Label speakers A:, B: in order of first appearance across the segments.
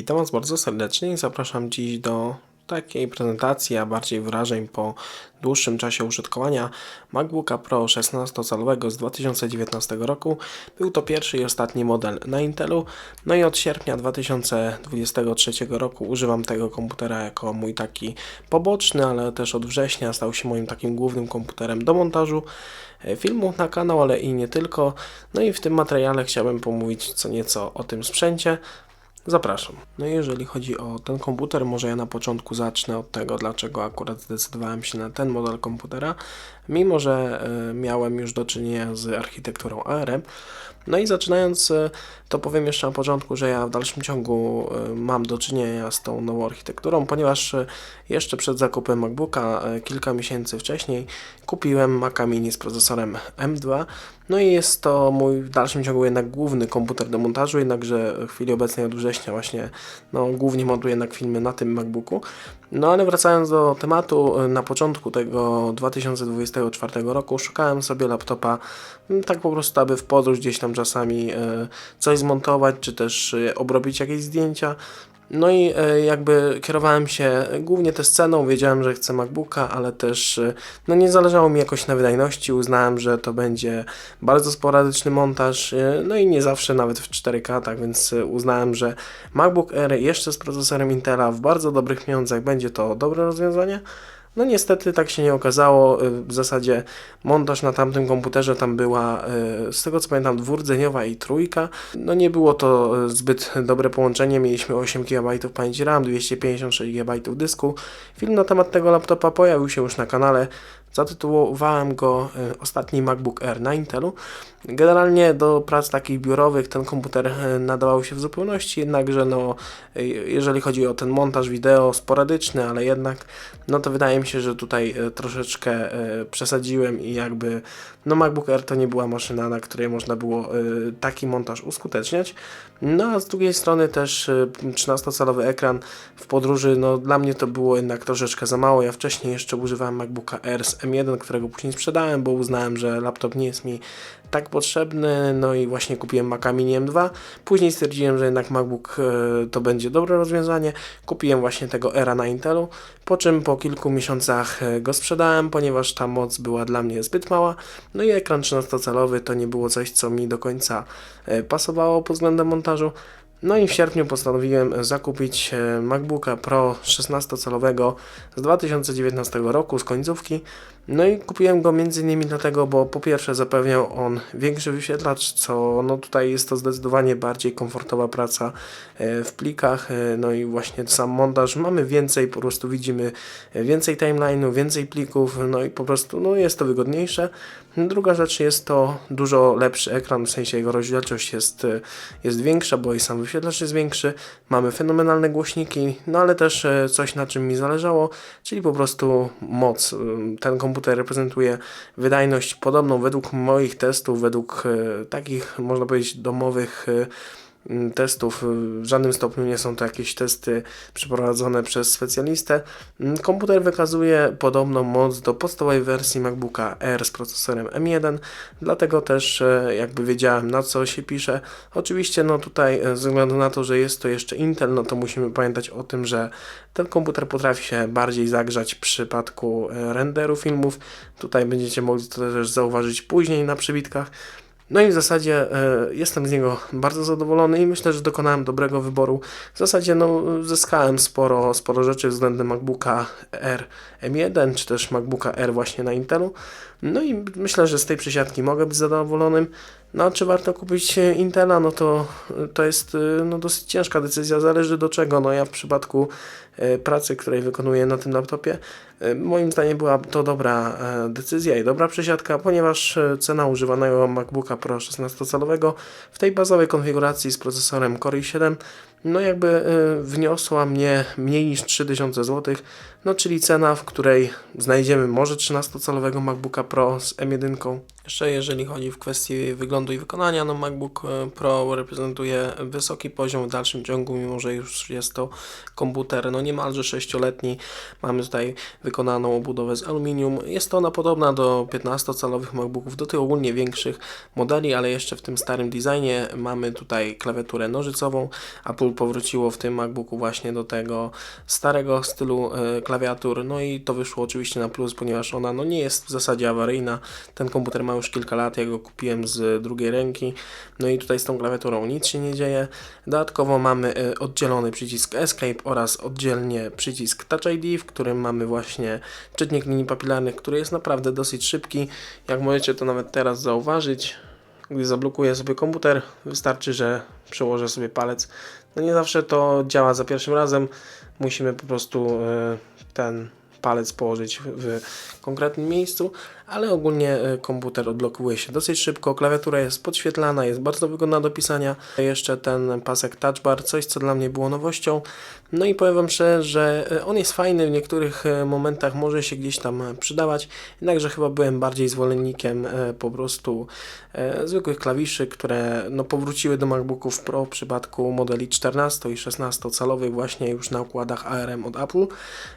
A: Witam Was bardzo serdecznie i zapraszam dziś do takiej prezentacji, a bardziej wrażeń po dłuższym czasie użytkowania MacBooka Pro 16-calowego z 2019 roku. Był to pierwszy i ostatni model na Intelu, no i od sierpnia 2023 roku używam tego komputera jako mój taki poboczny, ale też od września stał się moim takim głównym komputerem do montażu e, filmów na kanał, ale i nie tylko. No i w tym materiale chciałbym pomówić co nieco o tym sprzęcie. Zapraszam. No i jeżeli chodzi o ten komputer, może ja na początku zacznę od tego, dlaczego akurat zdecydowałem się na ten model komputera, mimo że e, miałem już do czynienia z architekturą ARM. No i zaczynając, e, to powiem jeszcze na początku, że ja w dalszym ciągu e, mam do czynienia z tą nową architekturą, ponieważ e, jeszcze przed zakupem MacBooka e, kilka miesięcy wcześniej kupiłem Maca Mini z procesorem M2. No i jest to mój w dalszym ciągu jednak główny komputer do montażu, jednakże w chwili obecnej od września właśnie no, głównie montuję jednak filmy na tym MacBooku. No ale wracając do tematu, na początku tego 2024 roku szukałem sobie laptopa mm, tak po prostu, aby w podróż gdzieś tam czasami e, coś zmontować, czy też e, obrobić jakieś zdjęcia. No i e, jakby kierowałem się głównie też ceną, wiedziałem, że chcę MacBooka, ale też no nie zależało mi jakoś na wydajności, uznałem, że to będzie bardzo sporadyczny montaż, no i nie zawsze nawet w 4K, tak więc uznałem, że MacBook Air jeszcze z procesorem Intela w bardzo dobrych pieniądzach będzie to dobre rozwiązanie. No niestety tak się nie okazało. Y, W zasadzie montaż na tamtym komputerze tam była, y, z tego co pamiętam, dwurdzeniowa i trójka. No nie było to y, zbyt dobre połączenie. Mieliśmy 8 GB pamięci RAM, 256 GB dysku. Film na temat tego laptopa pojawił się już na kanale. Zatytułowałem go y, Ostatni MacBook Air na Intelu. Generalnie do prac takich biurowych ten komputer y, nadawał się w zupełności, jednakże no, y, jeżeli chodzi o ten montaż wideo sporadyczny, ale jednak, no to wydaje mi się, że tutaj troszeczkę przesadziłem i jakby no MacBook Air to nie była maszyna, na której można było taki montaż uskuteczniać. No a z drugiej strony też y, 13-calowy ekran w podróży, no dla mnie to było jednak troszeczkę za mało. Ja wcześniej jeszcze używałem MacBooka Air z M1, którego później sprzedałem, bo uznałem, że laptop nie jest mi tak potrzebny, no i właśnie kupiłem Maca Mini M2. Później stwierdziłem, że jednak MacBook e, to będzie dobre rozwiązanie. Kupiłem właśnie tego Era na Intelu, po czym po kilku miesiącach e, go sprzedałem, ponieważ ta moc była dla mnie zbyt mała. No i ekran 13-calowy to nie było coś, co mi do końca e, pasowało pod względem montażu. No i w sierpniu postanowiłem zakupić e, MacBooka Pro 16-calowego z 2019 roku, z końcówki. No i kupiłem go m.in. dlatego, bo po pierwsze zapewniał on większy wyświetlacz, co no tutaj jest to zdecydowanie bardziej komfortowa praca e, w plikach, e, no i właśnie sam montaż. Mamy więcej, po prostu widzimy więcej timeline'u, więcej plików, no i po prostu no jest to wygodniejsze. Druga rzecz jest to dużo lepszy ekran, w sensie jego rozdzielczość jest, e, jest większa, bo i sam wyświetlacz jest większy. Mamy fenomenalne głośniki, no ale też e, coś na czym mi zależało, czyli po prostu moc. Ten komputer reprezentuje wydajność podobną według moich testów, według e, takich można powiedzieć domowych e, testów. W żadnym stopniu nie są to jakieś testy przeprowadzone przez specjalistę. Mm, Komputer wykazuje podobną moc do podstawowej wersji MacBooka Air z procesorem M1, dlatego też e, jakby wiedziałem na co się pisze. Oczywiście no tutaj e, ze względu na to, że jest to jeszcze Intel, no to musimy pamiętać o tym, że ten komputer potrafi się bardziej zagrzać w przypadku e, renderu filmów. Tutaj będziecie mogli to też zauważyć później na przybitkach. No i w zasadzie e, jestem z niego bardzo zadowolony i myślę, że dokonałem dobrego wyboru. W zasadzie no, zyskałem sporo, sporo rzeczy względem MacBooka R M1 czy też MacBooka R właśnie na Intelu. No i myślę, że z tej przesiadki mogę być zadowolonym. No a czy warto kupić e, Intela? No to, to jest e, no, dosyć ciężka decyzja, zależy do czego. No ja w przypadku e, pracy, której wykonuję na tym laptopie, e, moim zdaniem była to dobra e, decyzja i dobra przesiadka, ponieważ e, cena używanego MacBooka Pro 16-calowego w tej bazowej konfiguracji z procesorem Core i7 no jakby e, wniosła mnie mniej niż 3000 zł, no czyli cena, w której znajdziemy może 13-calowego MacBooka Pro z M1, Jeszcze jeżeli chodzi w kwestii wyglądu i wykonania, no MacBook e, Pro reprezentuje wysoki poziom w dalszym ciągu, mimo że już jest to komputer no niemalże 6-letni. Mamy tutaj wykonaną obudowę z aluminium. Jest to ona podobna do 15-calowych MacBooków, do tych ogólnie większych modeli, ale jeszcze w tym starym designie mamy tutaj klawiaturę nożycową. Apple powróciło w tym MacBooku właśnie do tego starego stylu e, klawiatur, no i to wyszło oczywiście na plus, ponieważ ona no nie jest w zasadzie awaryjna. Ten komputer ma już kilka lat, ja go kupiłem z drugiej ręki, no i tutaj z tą klawiaturą nic się nie dzieje. Dodatkowo mamy e, oddzielony przycisk Escape oraz oddzielnie przycisk Touch ID, w którym mamy właśnie czytnik linii papilarnych, który jest naprawdę dosyć szybki. Jak możecie to nawet teraz zauważyć, gdy zablokuję sobie komputer, wystarczy, że przełożę sobie palec. No nie zawsze to działa za pierwszym razem. Musimy po prostu e, ten palec położyć w, w konkretnym miejscu, ale ogólnie e, komputer odblokuje się dosyć szybko. Klawiatura jest podświetlana, jest bardzo wygodna do pisania. Jeszcze ten pasek touch bar, coś co dla mnie było nowością. No i powiem Wam szczerze, że e, on jest fajny, w niektórych e, momentach może się gdzieś tam przydawać, jednakże chyba byłem bardziej zwolennikiem po prostu zwykłych klawiszy, które no, powróciły do MacBooków Pro w przypadku modeli 14 i 16 calowych właśnie już na układach ARM od Apple.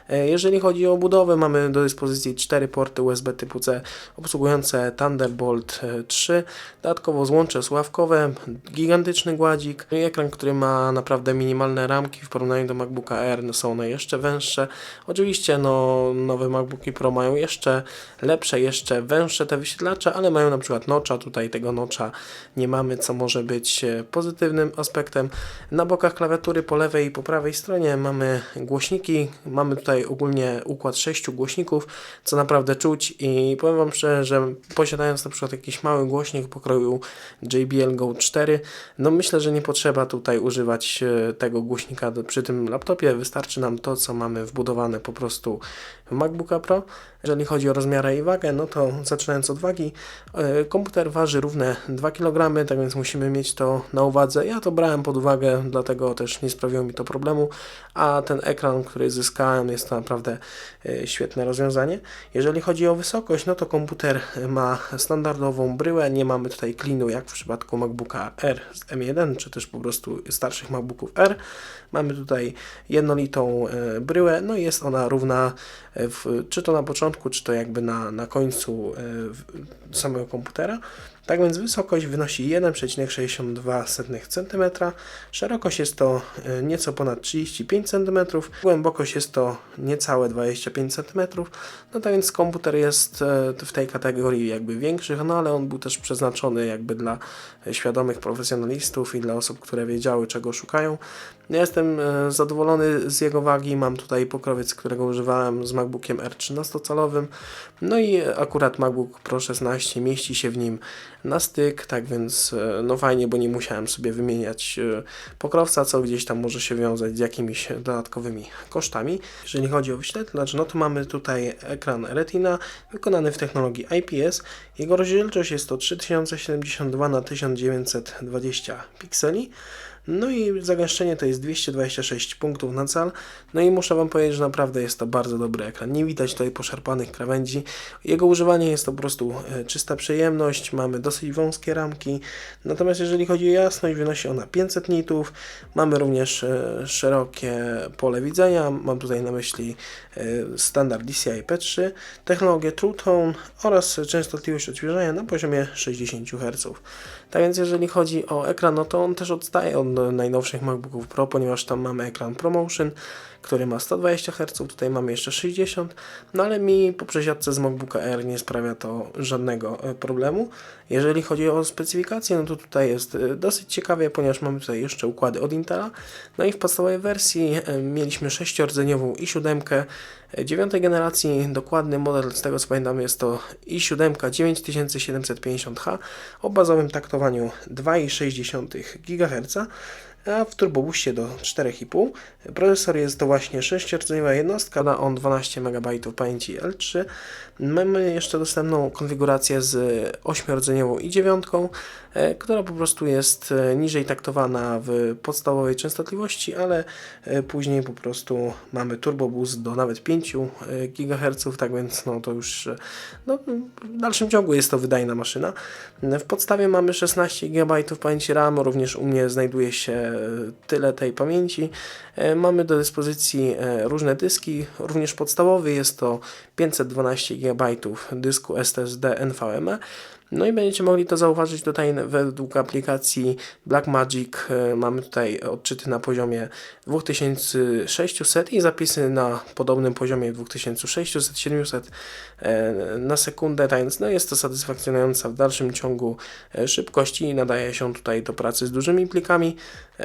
A: Jeżeli chodzi o budowę, mamy do dyspozycji cztery porty USB typu C obsługujące Thunderbolt 3, dodatkowo złącze sławkowe, gigantyczny gładzik no i ekran, który ma naprawdę minimalne ramki w porównaniu do MacBooka Air, no są one jeszcze węższe. Oczywiście no, nowe MacBooki Pro mają jeszcze lepsze, jeszcze węższe te wyświetlacze, ale mają na przykład nocza, tutaj tego nocza nie mamy, co może być e, pozytywnym aspektem. Na bokach klawiatury po lewej i po prawej stronie mamy głośniki, mamy tutaj ogólnie układ 6 głośników, co naprawdę czuć i powiem Wam szczerze, że posiadając na przykład jakiś mały głośnik pokroju JBL Go 4, no myślę, że nie potrzeba tutaj używać e, tego głośnika przy tym laptopie, wystarczy nam to, co mamy wbudowane po prostu w MacBooka Pro. Jeżeli chodzi o rozmiary i wagę, no to zaczynając od wagi, e, komputer waży równe 2 kg, tak więc musimy mieć to na uwadze. Ja to brałem pod uwagę, dlatego też nie sprawiło mi to problemu, a ten ekran, który zyskałem, jest to naprawdę e, świetne rozwiązanie. Jeżeli chodzi o wysokość, no to komputer ma standardową bryłę, nie mamy tutaj klinu jak w przypadku MacBooka R z M1, czy też po prostu starszych MacBooków R. Mamy tutaj jednolitą e, bryłę, no i jest ona równa, w, czy to na początku, czy to jakby na, na końcu samego komputera. Tak więc wysokość wynosi 1,62 cm, szerokość jest to e, nieco ponad 35 cm, głębokość jest to niecałe 25 cm. No tak więc komputer jest e, w tej kategorii jakby większych, no ale on był też przeznaczony jakby dla świadomych profesjonalistów i dla osób, które wiedziały czego szukają. Ja jestem e, zadowolony z jego wagi, mam tutaj pokrowiec, którego używałem z MacBookiem R 13-calowym, no i akurat MacBook Pro 16 mieści się w nim na styk, tak więc e, no fajnie, bo nie musiałem sobie wymieniać e, pokrowca, co gdzieś tam może się wiązać z jakimiś dodatkowymi kosztami. Jeżeli chodzi o wyświetlacz, no to mamy tutaj ekran Retina wykonany w technologii IPS. Jego rozdzielczość jest to 3072 na 1920 pikseli. No i zagęszczenie to jest 226 punktów na cal. No i muszę Wam powiedzieć, że naprawdę jest to bardzo dobry ekran. Nie widać tutaj poszarpanych krawędzi. Jego używanie jest to po prostu e, czysta przyjemność. Mamy dosyć wąskie ramki. Natomiast jeżeli chodzi o jasność, wynosi ona 500 nitów. Mamy również e, szerokie pole widzenia. Mam tutaj na myśli e, standard DCI P3, technologię True Tone oraz częstotliwość odświeżania na poziomie 60 Hz. Tak więc jeżeli chodzi o ekran, no to on też odstaje od najnowszych MacBooków Pro, ponieważ tam mamy ekran ProMotion, który ma 120 Hz, tutaj mamy jeszcze 60, no ale mi po przesiadce z MacBooka Air nie sprawia to żadnego e, problemu. Jeżeli chodzi o specyfikację, no to tutaj jest e, dosyć ciekawie, ponieważ mamy tutaj jeszcze układy od Intela, no i w podstawowej wersji e, mieliśmy 6-rdzeniową i7 dziewiątej generacji, dokładny model, z tego co pamiętam jest to i7 9750H o bazowym taktowaniu 2,6 GHz. A w turbobuście do 4,5. Procesor jest to właśnie 6-rdzeniowa jednostka, ma on 12 MB pamięci L3. Mamy jeszcze dostępną konfigurację z 8-rdzeniową i 9, e, która po prostu jest e, niżej taktowana w podstawowej częstotliwości, ale e, później po prostu mamy turbo boost do nawet 5 GHz, tak więc no to już no, w dalszym ciągu jest to wydajna maszyna. W podstawie mamy 16 GB pamięci RAM, również u mnie znajduje się tyle tej pamięci. E, Mamy do dyspozycji e, różne dyski, również podstawowy jest to 512 GB dysku SSD NVMe. No i będziecie mogli to zauważyć tutaj według aplikacji Blackmagic. e, Mamy tutaj odczyty na poziomie 2600 i zapisy na podobnym poziomie 2600-700 e, na sekundę, więc no jest to satysfakcjonująca w dalszym ciągu e, szybkość i nadaje się tutaj do pracy z dużymi plikami.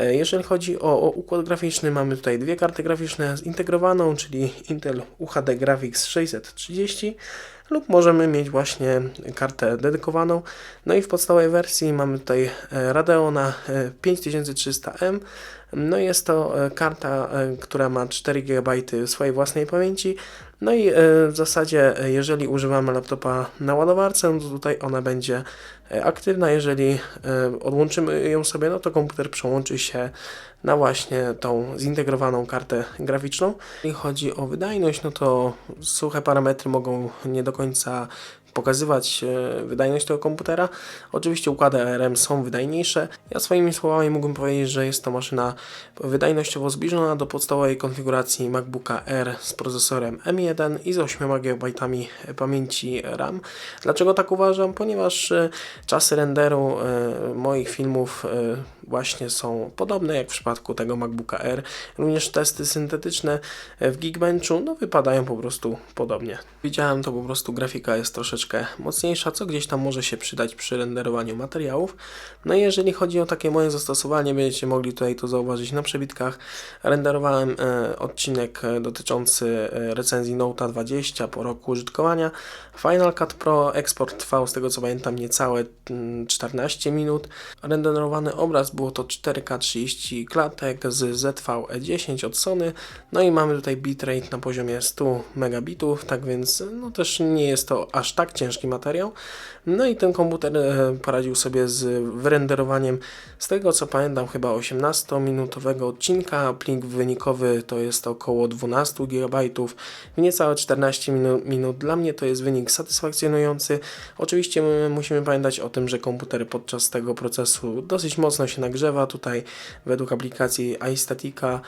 A: Jeżeli chodzi o, o układ graficzny, mamy tutaj dwie karty graficzne zintegrowaną, czyli Intel UHD Graphics 630 lub możemy mieć właśnie kartę dedykowaną. No i w podstawowej wersji mamy tutaj e, Radeona e, 5300M. No jest to e, karta, e, która ma 4 GB swojej własnej pamięci. No i e, w zasadzie, jeżeli używamy laptopa na ładowarce, no to tutaj ona będzie aktywna. Jeżeli odłączymy ją sobie, no to komputer przełączy się na właśnie tą zintegrowaną kartę graficzną. Jeżeli chodzi o wydajność, no to suche parametry mogą nie do końca pokazywać e, wydajność tego komputera. Oczywiście układy ARM są wydajniejsze. Ja swoimi słowami mógłbym powiedzieć, że jest to maszyna wydajnościowo zbliżona do podstawowej konfiguracji MacBooka R z procesorem M1 i z 8 GB pamięci RAM. Dlaczego tak uważam? Ponieważ e, czasy renderu e, moich filmów właśnie są podobne jak w przypadku tego MacBooka R. Również testy syntetyczne w Geekbenchu no, wypadają po prostu podobnie. Widziałem to po prostu grafika jest troszeczkę mocniejsza, co gdzieś tam może się przydać przy renderowaniu materiałów. No i jeżeli chodzi o takie moje zastosowanie, będziecie mogli tutaj to zauważyć na przebitkach. Renderowałem e, odcinek e, dotyczący e, recenzji Note 20 po roku użytkowania. Final Cut Pro eksport trwał z tego co pamiętam niecałe mm, 14 minut. Renderowany obraz było to 4K 30 klatek z ZVE10 od Sony. No i mamy tutaj bitrate na poziomie 100 megabitów, tak więc no też nie jest to aż tak ciężki materiał. No i ten komputer e, poradził sobie z wyrenderowaniem z tego co pamiętam chyba 18-minutowego odcinka. Plik wynikowy to jest około 12 GB w niecałe 14 minu- minut. Dla mnie to jest wynik satysfakcjonujący. Oczywiście my musimy pamiętać o tym, że komputer podczas tego procesu dosyć mocno się nagrzewa. Tutaj według aplikacji iStatica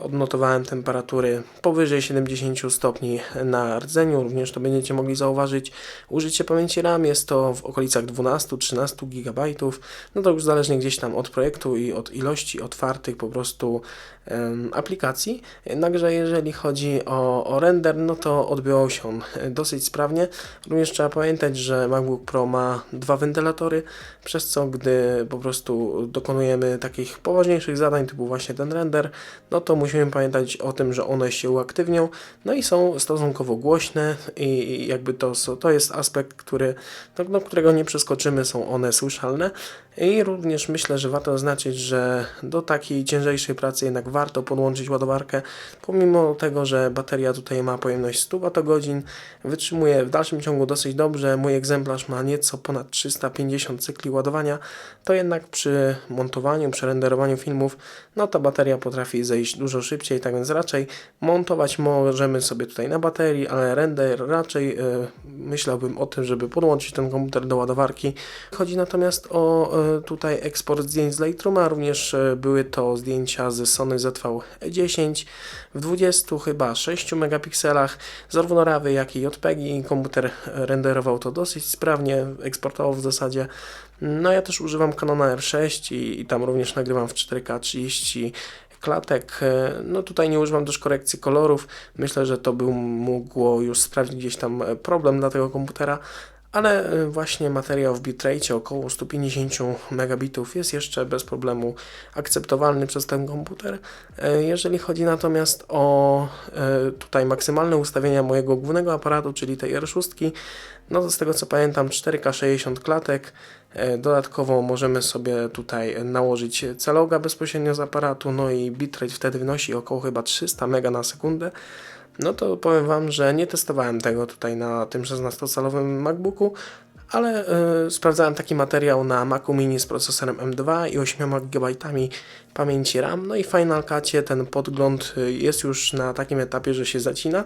A: odnotowałem temperatury powyżej 70 stopni na rdzeniu, również to będziecie mogli zauważyć. Użycie pamięci RAM jest to w okolicach 12-13 GB, no to już zależnie gdzieś tam od projektu i od ilości otwartych po prostu em, aplikacji. Jednakże jeżeli chodzi o, o render, no to odbyło się on dosyć sprawnie. Również trzeba pamiętać, że MacBook Pro ma dwa wentylatory, przez co gdy po prostu dokonujemy takich poważniejszych zadań, typu właśnie ten render, no to musimy pamiętać o tym, że one się uaktywnią, no i są stosunkowo głośne i jakby to, to jest aspekt, który, no, no, którego nie przeskoczymy, są one słyszalne i również myślę, że warto zaznaczyć, że do takiej ciężejszej pracy jednak warto podłączyć ładowarkę, pomimo tego, że bateria tutaj ma pojemność 100 Wh, wytrzymuje w dalszym ciągu dosyć dobrze, mój egzemplarz ma nieco ponad 350 cykli ładowania, to jednak przy montowaniu, przy renderowaniu filmów, no ta bateria potrafi zejść dużo szybciej, tak więc raczej montować możemy sobie tutaj na baterii, ale render raczej e, myślałbym o tym, żeby podłączyć ten komputer do ładowarki. Chodzi natomiast o e, tutaj eksport zdjęć z Lightrooma, również e, były to zdjęcia z Sony ZV-10 w 20 chyba 6 megapikselach, zarówno RAWy jak i JPEGi. Komputer renderował to dosyć sprawnie, eksportował w zasadzie. No ja też używam Canona R6 i, i tam również nagrywam w 4K 30 klatek. E, No tutaj nie używam też korekcji kolorów. Myślę, że to by mogło już sprawdzić gdzieś tam e, problem dla tego komputera. Ale e, właśnie materiał w bitrate około 150 megabitów jest jeszcze bez problemu akceptowalny przez ten komputer. E, Jeżeli chodzi natomiast o e, tutaj maksymalne ustawienia mojego głównego aparatu, czyli tej R6, no to z tego co pamiętam 4K 60 klatek. Dodatkowo możemy sobie tutaj nałożyć celoga bezpośrednio z aparatu, no i bitrate wtedy wynosi około chyba 300 mega na sekundę. No to powiem Wam, że nie testowałem tego tutaj na tym 16-calowym MacBooku, ale y, sprawdzałem taki materiał na Macu Mini z procesorem M2 i 8 GB pamięci RAM. No i w Final Cutie ten podgląd y, jest już na takim etapie, że się zacina.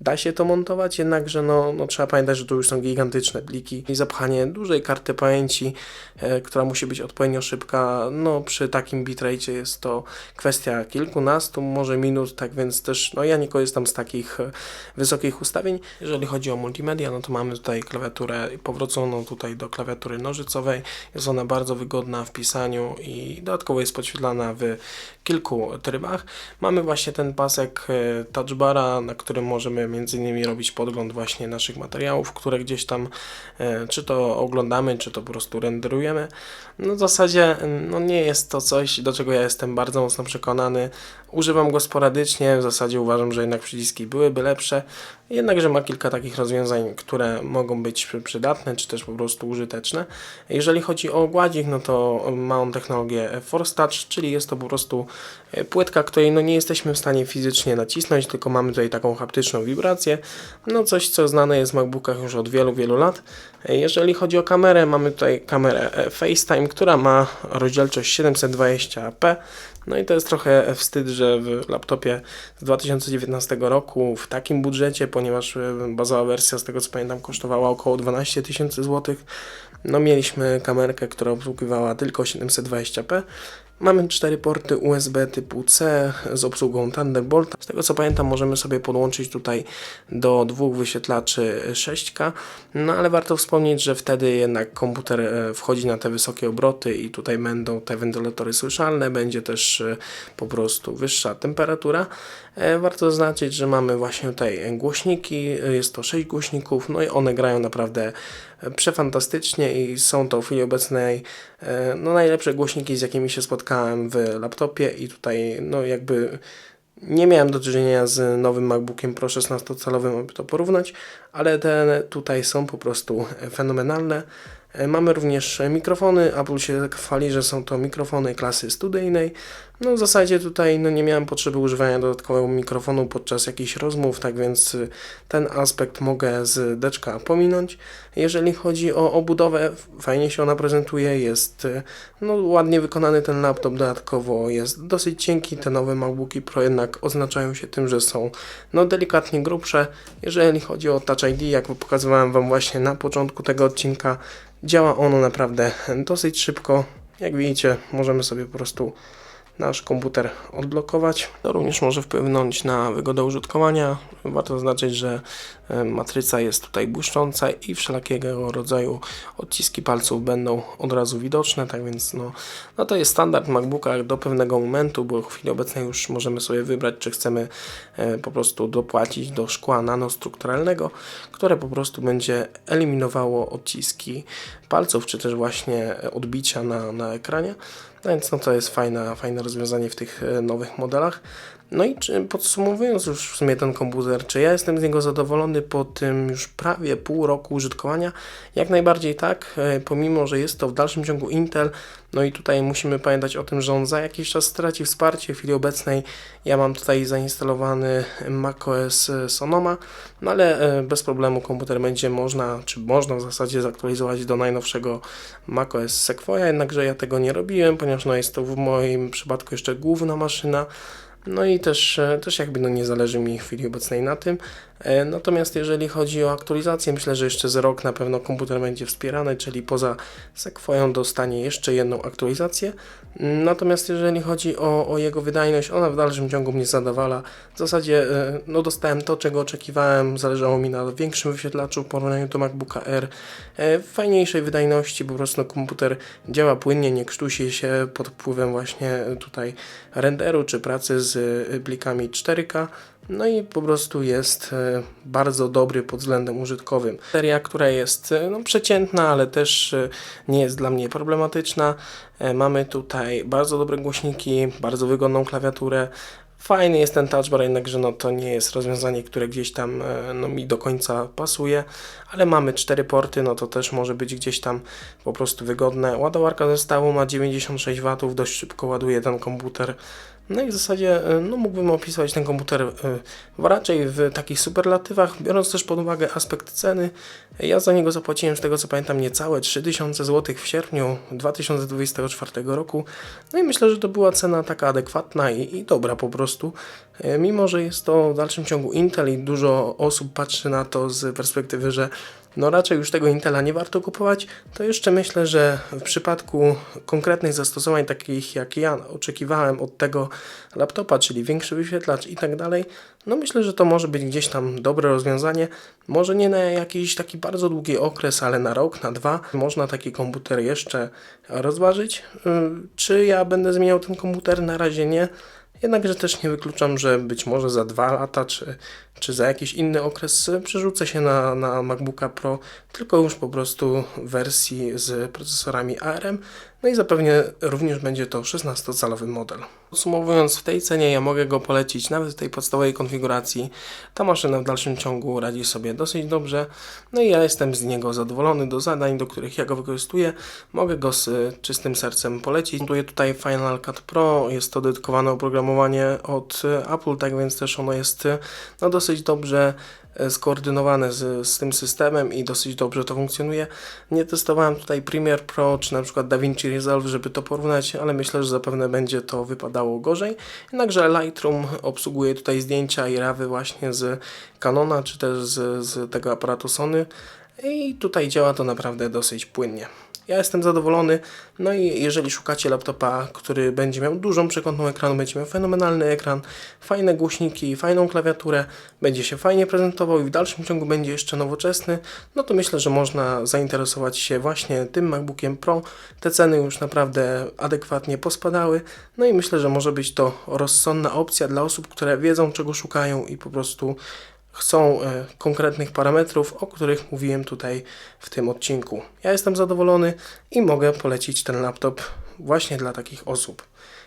A: Da się to montować, jednakże no, no, trzeba pamiętać, że tu już są gigantyczne pliki i zapchanie dużej karty pamięci, e, która musi być odpowiednio szybka. No przy takim bitrate jest to kwestia kilkunastu, może minut, tak więc też no ja nie korzystam z takich e, wysokich ustawień. Jeżeli chodzi o multimedia, no to mamy tutaj klawiaturę powróconą tutaj do klawiatury nożycowej. Jest ona bardzo wygodna w pisaniu i dodatkowo jest podświetlana w kilku trybach. Mamy właśnie ten pasek e, touchbara, na którym możemy między innymi robić podgląd właśnie naszych materiałów, które gdzieś tam e, czy to oglądamy, czy to po prostu renderujemy. No w zasadzie no nie jest to coś, do czego ja jestem bardzo mocno przekonany. Używam go sporadycznie, w zasadzie uważam, że jednak przyciski byłyby lepsze, jednakże ma kilka takich rozwiązań, które mogą być przy- przydatne, czy też po prostu użyteczne. Jeżeli chodzi o gładzik, no to ma on technologię Force Touch, czyli jest to po prostu płytka, której no nie jesteśmy w stanie fizycznie nacisnąć, tylko mamy tutaj taką haptyczną wibrację. No coś, co znane jest w MacBookach już od wielu, wielu lat. E, Jeżeli chodzi o kamerę, mamy tutaj kamerę e, FaceTime, która ma rozdzielczość 720p. No i to jest trochę wstyd, że w laptopie z 2019 roku w takim budżecie, ponieważ e, bazowa wersja z tego co pamiętam kosztowała około 12 tysięcy złotych, no mieliśmy kamerkę, która obsługiwała tylko 720p. Mamy cztery porty USB typu C z obsługą Thunderbolt. Z tego co pamiętam, możemy sobie podłączyć tutaj do dwóch wyświetlaczy 6K, no ale warto wspomnieć, że wtedy jednak komputer e, wchodzi na te wysokie obroty i tutaj będą te wentylatory słyszalne, będzie też e, po prostu wyższa temperatura. E, Warto zaznaczyć, że mamy właśnie tutaj głośniki, jest to 6 głośników, no i one grają naprawdę przefantastycznie i są to w chwili obecnej e, no, najlepsze głośniki, z jakimi się spotkałem w laptopie i tutaj no jakby nie miałem do czynienia z nowym MacBookiem Pro 16-calowym, aby to porównać, ale te tutaj są po prostu fenomenalne. E, Mamy również mikrofony. Apple się chwali, że są to mikrofony klasy studyjnej. No w zasadzie tutaj no, nie miałem potrzeby używania dodatkowego mikrofonu podczas jakichś rozmów, tak więc y, ten aspekt mogę z deczka pominąć. Jeżeli chodzi o obudowę, fajnie się ona prezentuje, jest y, no, ładnie wykonany ten laptop, dodatkowo jest dosyć cienki. Te nowe MacBooki Pro jednak oznaczają się tym, że są no, delikatnie grubsze. Jeżeli chodzi o Touch ID, jak pokazywałem Wam właśnie na początku tego odcinka, działa ono naprawdę dosyć szybko. Jak widzicie, możemy sobie po prostu nasz komputer odblokować. To również może wpłynąć na wygodę użytkowania. Warto zaznaczyć, że e, matryca jest tutaj błyszcząca i wszelkiego rodzaju odciski palców będą od razu widoczne, tak więc no, no to jest standard w MacBookach do pewnego momentu, bo w chwili obecnej już możemy sobie wybrać, czy chcemy e, po prostu dopłacić do szkła nanostrukturalnego, które po prostu będzie eliminowało odciski palców, czy też właśnie odbicia na, na ekranie. No więc no to jest fajne, fajne rozwiązanie w tych e, nowych modelach. No i czy, podsumowując już w sumie ten komputer, czy ja jestem z niego zadowolony po tym już prawie pół roku użytkowania? Jak najbardziej tak, e, pomimo, że jest to w dalszym ciągu Intel, no i tutaj musimy pamiętać o tym, że on za jakiś czas straci wsparcie. W chwili obecnej ja mam tutaj zainstalowany macOS Sonoma, no ale e, bez problemu komputer będzie można, czy można w zasadzie zaktualizować do najnowszego macOS Sequoia, jednakże ja tego nie robiłem, ponieważ no jest to w moim przypadku jeszcze główna maszyna. No i też, e, też jakby no nie zależy mi w chwili obecnej na tym. E, Natomiast jeżeli chodzi o aktualizację, myślę, że jeszcze za rok na pewno komputer będzie wspierany, czyli poza Sequoią dostanie jeszcze jedną aktualizację. Natomiast jeżeli chodzi o, o jego wydajność, ona w dalszym ciągu mnie zadowala. W zasadzie e, no, dostałem to, czego oczekiwałem. Zależało mi na większym wyświetlaczu w porównaniu do MacBooka R. E, Fajniejszej wydajności, po prostu no, komputer działa płynnie, nie krztusi się pod wpływem właśnie tutaj renderu czy pracy z plikami 4K. No i po prostu jest e, bardzo dobry pod względem użytkowym. Seria, która jest e, no, przeciętna, ale też e, nie jest dla mnie problematyczna. Mamy tutaj bardzo dobre głośniki, bardzo wygodną klawiaturę. Fajny jest ten touch bar, jednakże no, to nie jest rozwiązanie, które gdzieś tam no, mi do końca pasuje, ale mamy cztery porty, no to też może być gdzieś tam po prostu wygodne. Ładowarka zestawu ma 96 W, dość szybko ładuje ten komputer. No i w zasadzie e, no, mógłbym opisać ten komputer e, raczej w takich superlatywach, biorąc też pod uwagę aspekt ceny. Ja za niego zapłaciłem, z tego co pamiętam, niecałe 3000 zł w sierpniu 2024 roku. No i myślę, że to była cena taka adekwatna i, i dobra po prostu. E, Mimo, że jest to w dalszym ciągu Intel i dużo osób patrzy na to z perspektywy, że no raczej już tego Intela nie warto kupować, to jeszcze myślę, że w przypadku konkretnych zastosowań, takich jak ja oczekiwałem od tego laptopa, czyli większy wyświetlacz i tak dalej, no myślę, że to może być gdzieś tam dobre rozwiązanie. Może nie na jakiś taki bardzo długi okres, ale na rok, na dwa można taki komputer jeszcze rozważyć. Ym, Czy ja będę zmieniał ten komputer? Na razie nie. Jednakże też nie wykluczam, że być może za dwa lata, czy, czy za jakiś inny okres przerzucę się na, na MacBooka Pro, tylko już po prostu wersji z procesorami ARM. No i zapewne również będzie to 16-calowy model. Podsumowując, w tej cenie ja mogę go polecić nawet w tej podstawowej konfiguracji. Ta maszyna w dalszym ciągu radzi sobie dosyć dobrze. No i ja jestem z niego zadowolony do zadań, do których ja go wykorzystuję. Mogę go z czystym sercem polecić. Montuję tutaj Final Cut Pro, jest to dedykowane oprogramowanie od Apple, tak więc też ono jest no, dosyć dobrze skoordynowane z, z tym systemem i dosyć dobrze to funkcjonuje. Nie testowałem tutaj Premiere Pro czy na przykład DaVinci Resolve, żeby to porównać, ale myślę, że zapewne będzie to wypadało gorzej. Jednakże Lightroom obsługuje tutaj zdjęcia i rawy właśnie z Canona czy też z, z tego aparatu Sony i tutaj działa to naprawdę dosyć płynnie. Ja jestem zadowolony. No i jeżeli szukacie laptopa, który będzie miał dużą przekątną ekranu, będzie miał fenomenalny ekran, fajne głośniki, fajną klawiaturę, będzie się fajnie prezentował i w dalszym ciągu będzie jeszcze nowoczesny, no to myślę, że można zainteresować się właśnie tym MacBookiem Pro. Te ceny już naprawdę adekwatnie pospadały. No i myślę, że może być to rozsądna opcja dla osób, które wiedzą czego szukają i po prostu chcą e, konkretnych parametrów, o których mówiłem tutaj w tym odcinku. Ja jestem zadowolony i mogę polecić ten laptop właśnie dla takich osób.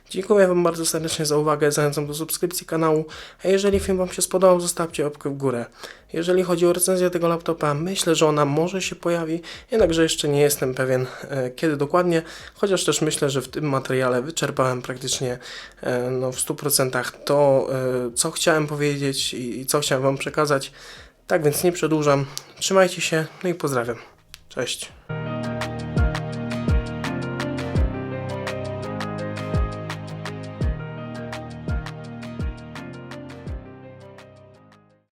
A: Dziękuję Wam bardzo serdecznie za uwagę, zachęcam do subskrypcji kanału, a jeżeli film Wam się spodobał, zostawcie łapkę w górę. Jeżeli chodzi o recenzję tego laptopa, myślę, że ona może się pojawi, jednakże jeszcze nie jestem pewien e, kiedy dokładnie, chociaż też myślę, że w tym materiale wyczerpałem praktycznie e, no, w 100% to, e, co chciałem powiedzieć i, i co chciałem Wam przekazać. Tak więc nie przedłużam, trzymajcie się, no i pozdrawiam. Cześć.